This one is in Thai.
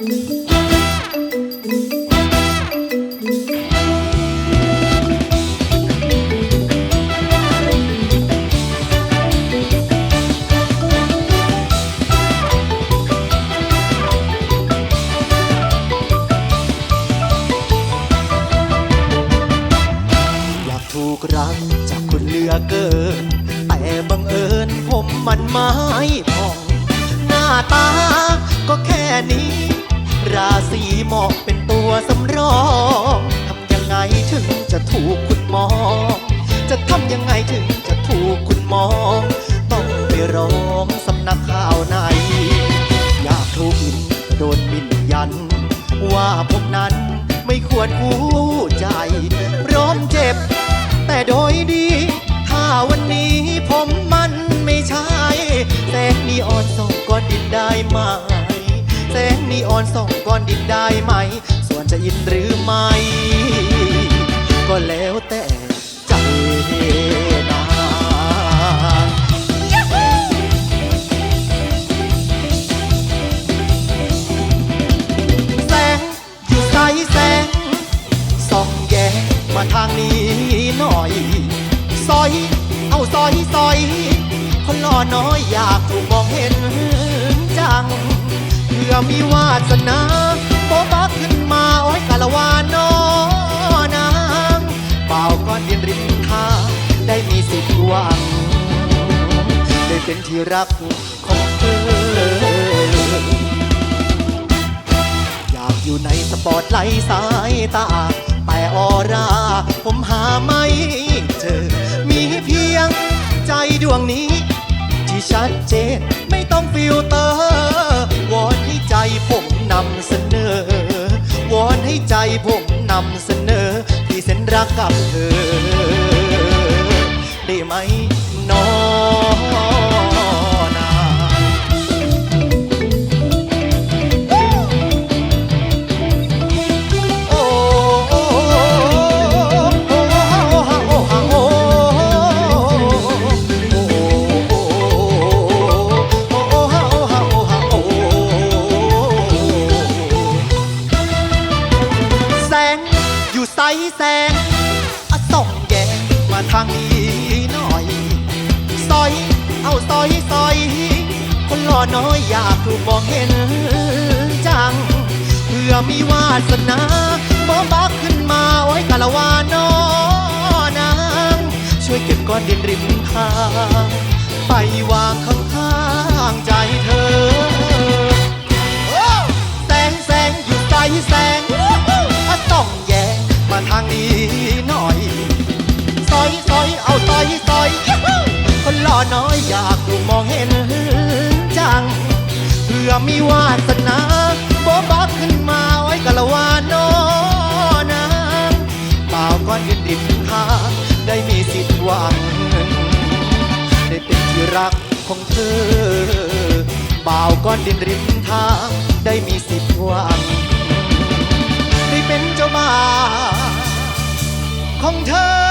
อยากถูกรักจากคุณเหลือเกิน แต่บังเอิญผมมันไม่พอง หน้าตาก็แค่นี้ ราศีเหมาะเป็นตัวสำรองทำยังไงถึงจะถูกคุณมอง จะทำยังไงถึงจะถูกคุณมอง ต้องไปร้องสำนักข่าวไหน อยากถูกมินโดนมินยัน ว่าผมนั้นไม่ควรคู่ใจพร้อมเจ็บ แต่โดยดี ถ้าวันนี้ผม อ่อนส่องก้อนดินได้ไหม ส่วนจะอินหรือไม่ ก็แล้วแต่ใจนาแสงอยู่ใสแสงส่องแยงมาทางนี้หน่อยซอย เอาซอยซอยคนหล่อน้อยอยากถูกมองเห็นจัง เพื่อมีวาสนาโบบักขึ้นมาโอ้ยกะละวานน้อนางเป่าก้อนดินริมทางได้มีสิทธิ์หวังได้เป็นที่รักของเธอ อยากอยู่ในสปอตไลท์สายตา แต่ออร่าผมหาไม่เจอ มีเพียงใจดวงนี้ ที่ชัดเจนไม่ต้องฟิลเตอร์ ผมนำเสนอ วอนให้ใจผมนำเสนอ ที่เส้นรักกับเธอ ได้ไหม ซอยซอย คนหล่อน้อยอยากถูกมองเห็นจัง เพื่อมีวาสนาหมบักขึ้นมาไว้กะละวาน้อนาง ช่วยเก็บก้อนดินริมทาง ไปวางข้างๆใจ อยากถูมองเห็นจัง เพื่อมีวาสนาโบบักขึ้นมาไว้กะละวานนอนางเปล่าก้อนดินดินทางได้มีสิทธิ์หวัง ได้เป็นที่รักของเธอบ่าก้อนดินริมทางได้มีสิทธิ์หวัง ได้เป็นเจ้าบ่าของเธอ